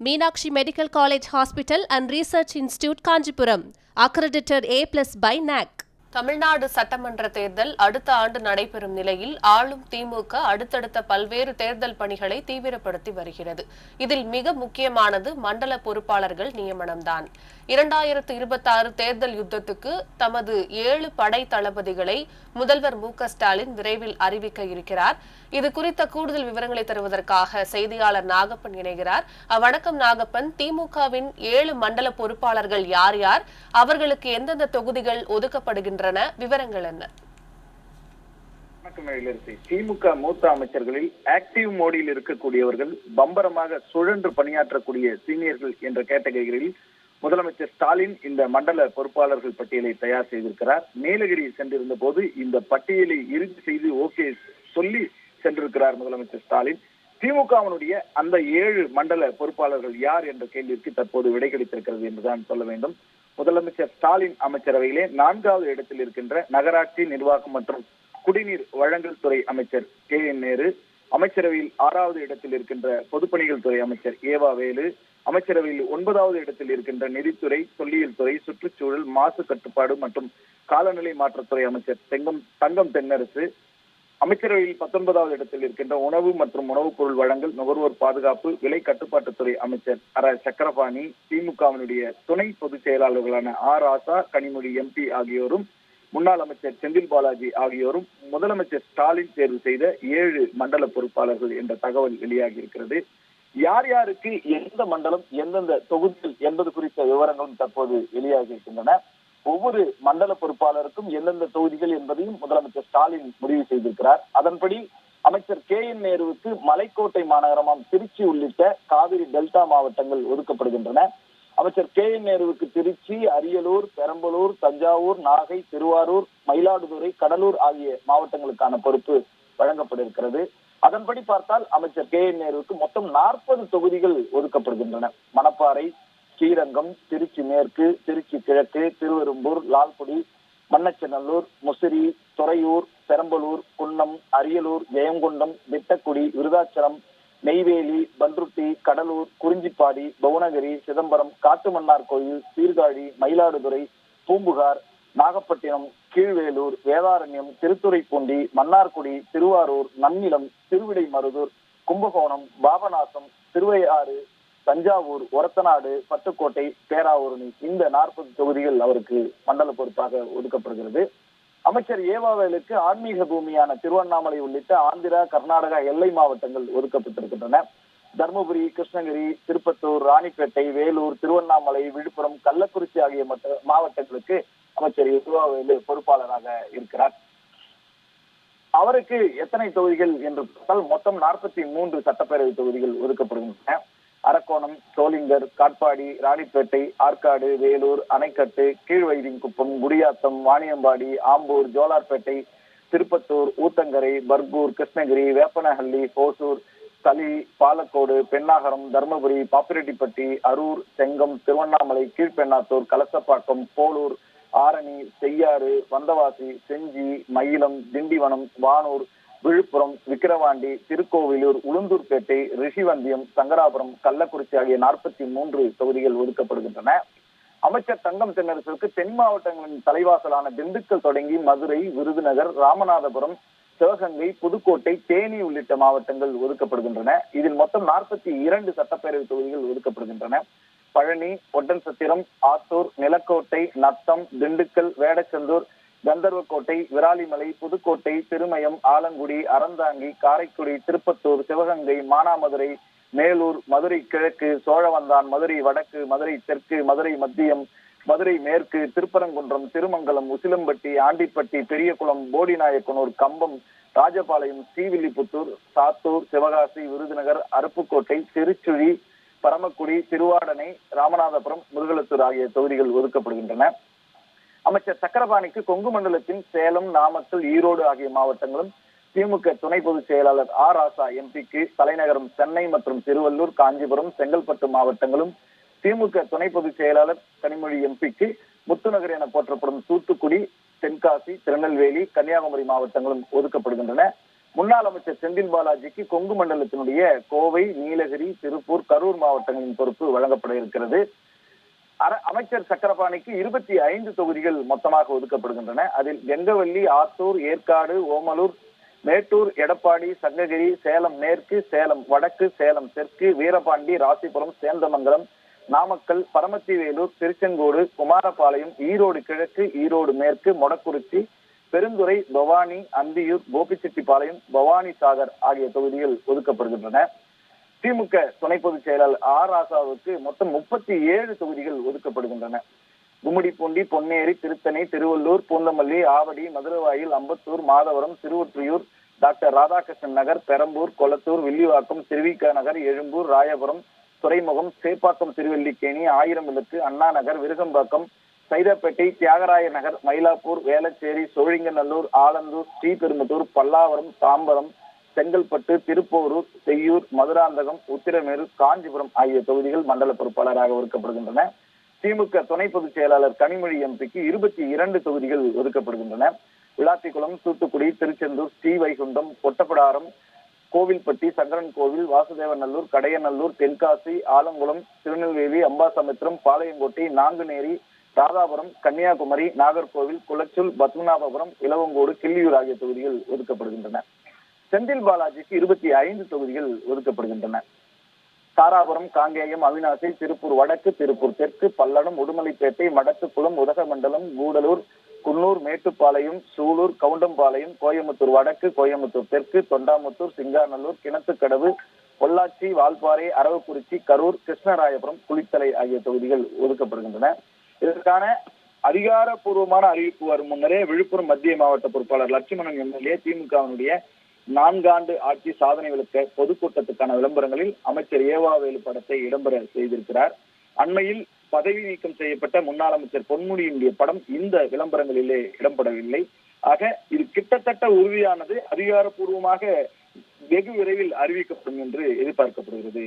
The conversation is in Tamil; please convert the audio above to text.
Meenakshi Medical College Hospital and Research Institute, Kanjipuram. Accredited A plus by NAC. Tamil Nadu சட்டமன்ற தேர்தல் அடுத்த ஆண்டு நடைபெறும் நிலையில் ஆளும் திமுக அடுத்தடுத்த பல்வேறு தேர்தல் பணிகளை தீவிரப்படுத்தி வருகிறது. இதில் மிக முக்கியமானது மண்டல பொறுப்பாளர்கள் நியமனம்தான். இரண்டாயிரத்து இருபத்தாறு தேர்தல் யுத்தத்துக்கு தமது ஏழு படை தளபதிகளை முதல்வர் மு ஸ்டாலின் விரைவில் அறிவிக்க இருக்கிறார். இது குறித்த கூடுதல் விவரங்களை தருவதற்காக செய்தியாளர் நாகப்பன் இணைகிறார். அஹ், வணக்கம் நாகப்பன் திமுகவின் ஏழு மண்டல பொறுப்பாளர்கள் யார் யார்? அவர்களுக்கு எந்தெந்த தொகுதிகள் ஒதுக்கப்படுகின்றன? விவரங்கள் என்ன? திமுக மூத்த அமைச்சர்களில் ஆக்டிவ் மோடியில் இருக்கக்கூடியவர்கள் பம்பரமாக சுழன்று பணியாற்றக்கூடிய சீனியர்கள் என்ற கேட்டகரிகளில் முதலமைச்சர் ஸ்டாலின் இந்த மண்டல பொறுப்பாளர்கள் பட்டியலை தயார் செய்திருக்கிறார். நீலகிரி சென்றிருந்த போது இந்த பட்டியலை இறுதி செய்து ஓகே சொல்லி சென்றிருக்கிறார் முதலமைச்சர் ஸ்டாலின். திமுகவினுடைய அந்த ஏழு மண்டல பொறுப்பாளர்கள் யார் என்ற கேள்விக்கு தற்போது விடை கிடைத்திருக்கிறது என்றுதான் சொல்ல வேண்டும். முதலமைச்சர் ஸ்டாலின் அமைச்சரவையிலே நான்காவது இடத்தில் இருக்கின்ற நகராட்சி நிர்வாகம் மற்றும் குடிநீர் வழங்கல் துறை அமைச்சர் கே என் நேரு அமைச்சரவையில் ஆறாவது இடத்தில் இருக்கின்ற பொதுப்பணிகள் துறை அமைச்சர் ஏவா வேலு அமைச்சரவையில் ஒன்பதாவது இடத்தில் இருக்கின்ற நிதித்துறை தொல்லியல் துறை சுற்றுச்சூழல் மாசு கட்டுப்பாடு மற்றும் காலநிலை மாற்றத்துறை அமைச்சர் செங்கம் தங்கம் தென்னரசு அமைச்சரவையில் பத்தொன்பதாவது இடத்தில் இருக்கின்ற உணவு மற்றும் உணவுப் பொருள் வழங்கல் நுகர்வோர் பாதுகாப்பு விலை கட்டுப்பாட்டுத்துறை அமைச்சர் அர சக்கரபாணி திமுகவினுடைய துணை பொதுச் செயலாளர்களான ஆர் ஆசா கனிமொழி எம்பி ஆகியோரும் முன்னாள் அமைச்சர் செந்தில் பாலாஜி ஆகியோரும் முதலமைச்சர் ஸ்டாலின் தேர்வு செய்த ஏழு மண்டல பொறுப்பாளர்கள் என்ற தகவல் வெளியாகி இருக்கிறது. யார் யாருக்கு எந்த மண்டலம் எந்தெந்த தொகுதிகள் என்பது குறித்த விவரங்களும் தற்போது வெளியாகி இருக்கின்றன. ஒவ்வொரு மண்டல பொறுப்பாளருக்கும் எந்தெந்த தொகுதிகள் என்பதையும் முதலமைச்சர் ஸ்டாலின் முடிவு செய்திருக்கிறார். அதன்படி அமைச்சர் கே என் நேருவுக்கு மலைக்கோட்டை மாநகரமாம் திருச்சி உள்ளிட்ட காவிரி டெல்டா மாவட்டங்கள் ஒதுக்கப்படுகின்றன. அமைச்சர் கே என் நேருவுக்கு திருச்சி அரியலூர் பெரம்பலூர் தஞ்சாவூர் நாகை திருவாரூர் மயிலாடுதுறை கடலூர் ஆகிய மாவட்டங்களுக்கான பொறுப்பு வழங்கப்பட்டிருக்கிறது. அதன்படி பார்த்தால் அமைச்சர் கே என் நேருவுக்கு மொத்தம் நாற்பது தொகுதிகள் ஒதுக்கப்படுகின்றன. மணப்பாறை ஸ்ரீரங்கம் திருச்சி மேற்கு திருச்சி கிழக்கு திருவெரும்பூர் லால்குடி மண்ணச்சநல்லூர் முசிறி துறையூர் பெரம்பலூர் குன்னம் அரியலூர் ஜெயங்கொண்டம் திட்டக்குடி விருதாச்சலம் நெய்வேலி பன்ருட்டி கடலூர் குறிஞ்சிப்பாடி புவனகிரி சிதம்பரம் காட்டுமன்னார் கோயில் சீர்காழி மயிலாடுதுறை பூம்புகார் நாகப்பட்டினம் கீழ்வேலூர் வேதாரண்யம் திருத்துறைப்பூண்டி மன்னார்குடி திருவாரூர் நன்னிலம் திருவிடைமருதூர் கும்பகோணம் பாபநாசம் திருவையாறு தஞ்சாவூர் ஒரத்தநாடு பட்டுக்கோட்டை பேராவூரணி இந்த நாற்பது தொகுதிகள் அவருக்கு மண்டல பொறுப்பாக ஒதுக்கப்படுகிறது. அமைச்சர் ஏவாவேலுக்கு ஆன்மீக பூமியான திருவண்ணாமலை உள்ளிட்ட ஆந்திரா கர்நாடகா எல்லை மாவட்டங்கள் ஒதுக்கப்பட்டிருக்கின்றன. தருமபுரி கிருஷ்ணகிரி திருப்பத்தூர் ராணிப்பேட்டை வேலூர் திருவண்ணாமலை விழுப்புரம் கள்ளக்குறிச்சி ஆகிய மற்ற மாவட்டங்களுக்கு அமைச்சர் ஏவாவேலு பொறுப்பாளராக இருக்கிறார். அவருக்கு எத்தனை தொகுதிகள் என்று பார்த்தால் மொத்தம் நாற்பத்தி மூன்று சட்டப்பேரவை தொகுதிகள் ஒதுக்கப்படுகின்றன. அரக்கோணம் சோளிங்கர் காட்பாடி ராணிப்பேட்டை ஆற்காடு வேலூர் அணைக்கட்டு கீழ்வைதிங்குப்பம் குடியாத்தம் வாணியம்பாடி ஆம்பூர் ஜோலார்பேட்டை திருப்பத்தூர் ஊத்தங்கரை பர்கூர் கிருஷ்ணகிரி வேப்பனஹள்ளி ஓசூர் தளி பாலக்கோடு பெண்ணாகரம் தர்மபுரி பாப்பிரெட்டிப்பட்டி அரூர் செங்கம் திருவண்ணாமலை கீழ்பெண்ணாத்தூர் கலசப்பாக்கம் போலூர் ஆரணி செய்யாறு வந்தவாசி செஞ்சி மயிலம் திண்டிவனம் வானூர் விழுப்புரம் விக்கிரவாண்டி திருக்கோவிலூர் உளுந்தூர்பேட்டை ரிஷிவந்தியம் சங்கராபுரம் கள்ளக்குறிச்சி ஆகிய நாற்பத்தி மூன்று தொகுதிகள் ஒதுக்கப்படுகின்றன. அமைச்சர் தங்கம் தென்னரசுக்கு தென் மாவட்டங்களின் தலைவாசலான திண்டுக்கல் தொடங்கி மதுரை விருதுநகர் ராமநாதபுரம் சிவகங்கை புதுக்கோட்டை தேனி உள்ளிட்ட மாவட்டங்கள் ஒதுக்கப்படுகின்றன. இதில் மொத்தம் நாற்பத்தி இரண்டு சட்டப்பேரவை தொகுதிகள் ஒதுக்கப்படுகின்றன. பழனி ஒட்டன்சத்திரம் ஆத்தூர் நிலக்கோட்டை நத்தம் திண்டுக்கல் வேடச்சந்தூர் கந்தர்வக்கோட்டை விராலிமலை புதுக்கோட்டை திருமயம் ஆலங்குடி அறந்தாங்கி காரைக்குடி திருப்பத்தூர் சிவகங்கை மானாமதுரை மேலூர் மதுரை கிழக்கு சோழவந்தான் மதுரை வடக்கு மதுரை தெற்கு மதுரை மத்தியம் மதுரை மேற்கு திருப்பரங்குன்றம் திருமங்கலம் உசிலம்பட்டி ஆண்டிப்பட்டி பெரியகுளம் போடிநாயக்கனூர் கம்பம் ராஜபாளையம் ஸ்ரீவில்லிபுத்தூர் சாத்தூர் சிவகாசி விருதுநகர் அருப்புக்கோட்டை திருச்சுழி பரமக்குடி திருவாடனை ராமநாதபுரம் முருகலத்தூர் ஆகிய தொகுதிகள் ஒதுக்கப்படுகின்றன. அமைச்சர் சக்கரபாணிக்கு கொங்கு மண்டலத்தின் சேலம் நாமக்கல் ஈரோடு ஆகிய மாவட்டங்களும் திமுக துணை பொதுச் செயலாளர் ஆர் ஆசா எம்பிக்கு தலைநகரம் சென்னை மற்றும் திருவள்ளூர் காஞ்சிபுரம் செங்கல்பட்டு மாவட்டங்களும் திமுக துணை பொதுச் செயலாளர் கனிமொழி எம்பிக்கு முத்துநகர் என போற்றப்படும் தூத்துக்குடி தென்காசி திருநெல்வேலி கன்னியாகுமரி மாவட்டங்களும் ஒதுக்கப்படுகின்றன. முன்னாள் அமைச்சர் செந்தில் பாலாஜிக்கு கொங்கு மண்டலத்தினுடைய கோவை நீலகிரி திருப்பூர் கரூர் மாவட்டங்களின் பொறுப்பு வழங்கப்பட இருக்கிறது. அமைச்சர் சக்கரபாணிக்கு இருபத்தி ஐந்து தொகுதிகள் மொத்தமாக ஒதுக்கப்படுகின்றன. அதில் கெங்கவல்லி ஆத்தூர் ஏற்காடு ஓமலூர் மேட்டூர் எடப்பாடி சங்ககிரி சேலம் மேற்கு சேலம் வடக்கு சேலம் தெற்கு வீரபாண்டி ராசிபுரம் சேந்தமங்கலம் நாமக்கல் பரமத்திவேலூர் திருச்செங்கோடு குமாரபாளையம் ஈரோடு கிழக்கு ஈரோடு மேற்கு மொடக்குறிச்சி பெருந்துறை பவானி அந்தியூர் கோபிச்செட்டிப்பாளையம் பவானி சாகர் ஆகிய தொகுதிகள் ஒதுக்கப்படுகின்றன. திமுக துணை பொதுச் செயலாளர் ஆர் ராசாவுக்கு மொத்தம் முப்பத்தி ஏழு தொகுதிகள் ஒதுக்கப்படுகின்றன. கும்மிடிப்பூண்டி பொன்னேரி திருத்தணி திருவள்ளூர் பூந்தமல்லி ஆவடி மதுரவாயில் அம்பத்தூர் மாதவரம் திருவொற்றியூர் டாக்டர் ராதாகிருஷ்ணன் நகர் பெரம்பூர் கொளத்தூர் வில்லிவாக்கம் திருவிக நகர் எழும்பூர் ராயபுரம் துறைமுகம் சேப்பாக்கம் திருவல்லிக்கேணி ஆயிரம் விளக்கு அண்ணா நகர் விருகம்பாக்கம் சைதாப்பேட்டை தியாகராய நகர் மயிலாப்பூர் வேளச்சேரி சோழிங்கநல்லூர் ஆலந்தூர் ஸ்ரீபெரும்புதூர் பல்லாவரம் தாம்பரம் செங்கல்பட்டு திருப்போரூர் செய்யூர் மதுராந்தகம் உத்திரமேரு காஞ்சிபுரம் ஆகிய தொகுதிகள் மண்டல பொறுப்பாளராக ஒதுக்கப்படுகின்றன. திமுக துணை பொதுச் செயலாளர் கனிமொழி எம்பிக்கு இருபத்தி இரண்டு தொகுதிகள் ஒதுக்கப்படுகின்றன. விளாத்திக்குளம் தூத்துக்குடி திருச்செந்தூர் ஸ்ரீவைகுண்டம் பொட்டப்படாரம் கோவில்பட்டி சங்கரன் கோவில் வாசுதேவநல்லூர் கடையநல்லூர் தென்காசி ஆலங்குளம் திருநெல்வேலி அம்பாசமுத்திரம் பாளையங்கோட்டை நாங்குநேரி ராதாபுரம் கன்னியாகுமரி நாகர்கோவில் குளச்சூல் பத்மநாபபுரம் இளவங்கோடு கிள்ளியூர் ஆகிய தொகுதிகள் ஒதுக்கப்படுகின்றன. செந்தில் பாலாஜிக்கு இருபத்தி ஐந்து தொகுதிகள் ஒதுக்கப்படுகின்றன. தாராபுரம் காங்கேயம் அவினாசி திருப்பூர் வடக்கு திருப்பூர் தெற்கு பல்லடம் உடுமலைப்பேட்டை மடத்துக்குளம் உதகமண்டலம் கூடலூர் குன்னூர் மேட்டுப்பாளையம் சூலூர் கவுண்டம்பாளையம் கோயம்புத்தூர் வடக்கு கோயம்புத்தூர் தெற்கு தொண்டாமுத்தூர் சிங்காநல்லூர் கிணத்துக்கடவு பொள்ளாச்சி வால்பாறை அரவக்குறிச்சி கரூர் கிருஷ்ணராயபுரம் குளித்தலை ஆகிய தொகுதிகள் ஒதுக்கப்படுகின்றன. இதற்கான அதிகாரப்பூர்வமான அறிவிப்பு வரும் முன்னரே விழுப்புரம் மத்திய மாவட்ட பொறுப்பாளர் லட்சுமணன் எம்எல்ஏ திமுகவினுடைய நான்காண்டு ஆட்சி சாதனை விளக்க பொதுக்கூட்டத்துக்கான விளம்பரங்களில் அமைச்சர் ஏவாவேலு படத்தை இடம்பெற செய்திருக்கிறார். அண்மையில் பதவி நீக்கம் செய்யப்பட்ட முன்னாள் அமைச்சர் பொன்முடியினுடைய படம் இந்த விளம்பரங்களிலே இடம்படவில்லை ஆக இது கிட்டத்தட்ட உறுதியானது. அதிகாரப்பூர்வமாக வெகு விரைவில் அறிவிக்கப்படும் என்று எதிர்பார்க்கப்படுகிறது.